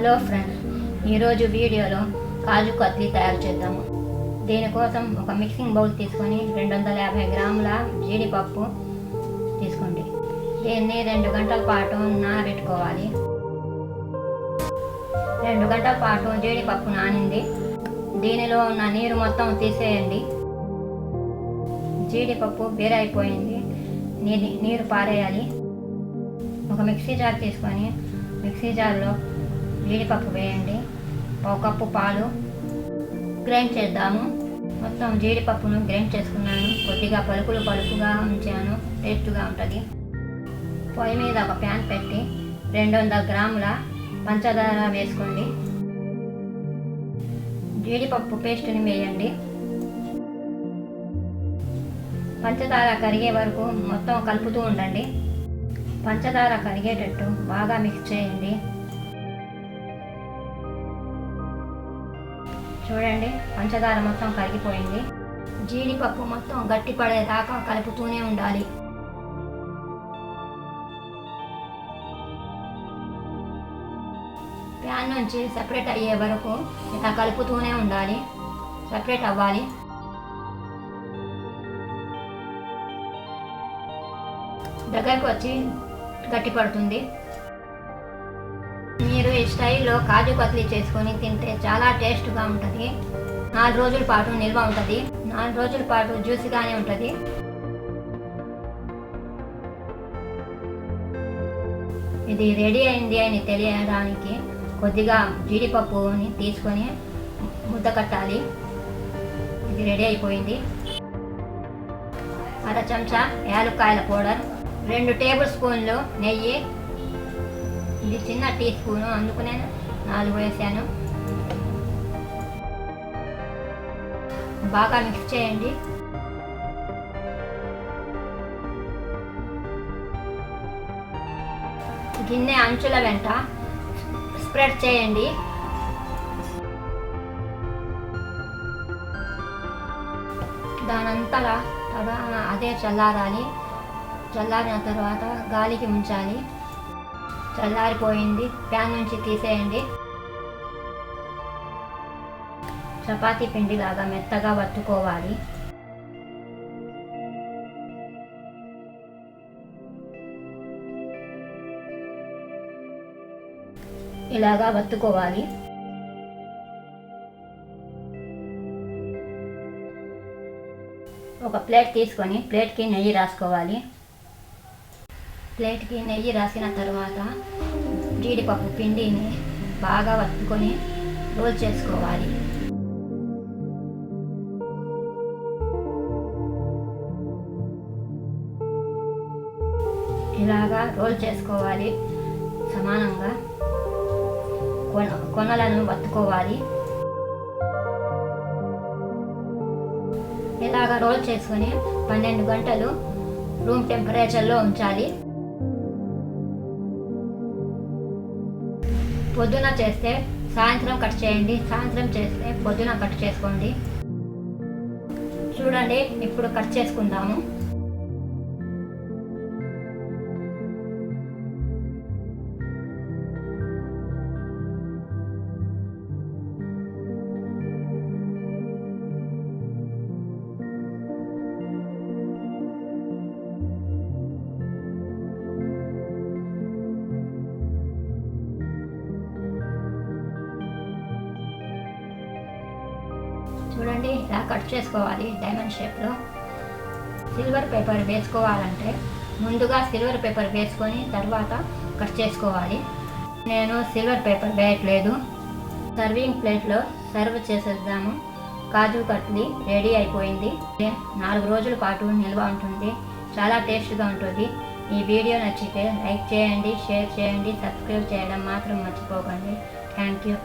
Hello friends ఈరోజు వీడియోలో కాజు కత్లీ తయారు చేద్దాము. దీనికోసం ఒక మిక్సింగ్ బౌల్ తీసుకొని రెండు వందల యాభై గ్రాముల జీడిపప్పు తీసుకోండి. దీన్ని రెండు గంటల పాటు నానబెట్టుకోవాలి. రెండు గంటల పాటు జీడిపప్పు నానింది. దీనిలో ఉన్న నీరు మొత్తం తీసేయండి. జీడిపప్పు బీరైపోయింది. నీది నీరు పారేయాలి. ఒక మిక్సీ జార్ తీసుకొని మిక్సీ జార్లో జీడిపప్పు వేయండి. ఒక కప్పు పాలు గ్రైండ్ చేద్దాము. మొత్తం జీడిపప్పును గ్రైండ్ చేసుకున్నాను. కొద్దిగా పలుకులు పలుకుగా ఉంచాను. టేస్ట్గా ఉంటుంది. పొయ్యి మీద ఒక ప్యాన్ పెట్టి రెండు వందల గ్రాముల పంచదార వేసుకోండి. జీడిపప్పు పేస్ట్ని వేయండి. పంచదార కరిగే వరకు మొత్తం కలుపుతూ ఉండండి. పంచదార కరిగేటట్టు బాగా మిక్స్ చేయండి. చూడండి పంచదార మొత్తం కరిగిపోయింది. జీడిపప్పు మొత్తం గట్టి పడేదాకా కలుపుతూనే ఉండాలి. ప్యాన్ నుంచి సెపరేట్ అయ్యే వరకు ఇలా కలుపుతూనే ఉండాలి. సెపరేట్ అవ్వాలి. దగ్గరకు వచ్చి గట్టి పడుతుంది ఈ స్టైల్లో కాజు కత్లీ చేసుకొని తింటే చాలా టేస్ట్గా ఉంటుంది. నాలుగు రోజుల పాటు నిల్వ ఉంటుంది. నాలుగు రోజుల పాటు జ్యూస్గానే ఉంటుంది. ఇది రెడీ అయింది అని తెలియడానికి కొద్దిగా జీడిపప్పుని తీసుకొని ముద్ద కట్టాలి. ఇది రెడీ అయిపోయింది. అర చెంచా యాలక్కాయల పౌడర్ రెండు టేబుల్ స్పూన్లు నెయ్యి ఇది చిన్న టీ స్పూను అందుకు నేను నాలుగు వేసాను. బాగా మిక్స్ చేయండి. గిన్నె అంచుల వెంట స్ప్రెడ్ చేయండి. దానంతలా అదే చల్లారాలి. చల్లారిన తర్వాత గాలికి ఉంచాలి చల్లారిపోయింది. ప్యాన్ నుంచి తీసేయండి. చపాతీ పిండిలాగా మెత్తగా వత్తుకోవాలి. ఇలాగా వత్తుకోవాలి. ఒక ప్లేట్ తీసుకొని ప్లేట్కి నెయ్యి రాసుకోవాలి. ప్లేట్కి నెయ్యి రాసిన తర్వాత జీడిపప్పు పిండిని బాగా వత్తుకొని రోల్ చేసుకోవాలి. ఇలాగా రోల్ చేసుకోవాలి సమానంగా. కొన కొనలను వత్తుకోవాలి. ఇలాగా రోల్ చేసుకొని పన్నెండు గంటలు రూమ్ టెంపరేచర్లో ఉంచాలి. పొద్దున చేస్తే సాయంత్రం కట్ చేయండి. సాయంత్రం చేస్తే పొద్దున కట్ చేసుకోండి. చూడండి ఇప్పుడు కట్ చేసుకుందాము. చూడండి ఇలా కట్ చేసుకోవాలి డైమండ్ షేప్లో సిల్వర్ పేపర్ వేసుకోవాలంటే ముందుగా సిల్వర్ పేపర్ వేసుకొని తర్వాత కట్ చేసుకోవాలి. నేను సిల్వర్ పేపర్ వేయట్లేదు. సర్వింగ్ ప్లేట్లో సర్వ్ చేసేద్దాము. కాజు కట్లీ రెడీ అయిపోయింది. నాలుగు రోజుల పాటు నిల్వ ఉంటుంది. చాలా టేస్ట్గా ఉంటుంది. ఈ వీడియో నచ్చితే లైక్ చేయండి షేర్ చేయండి సబ్స్క్రైబ్ చేయడం మాత్రం మర్చిపోకండి. Thank you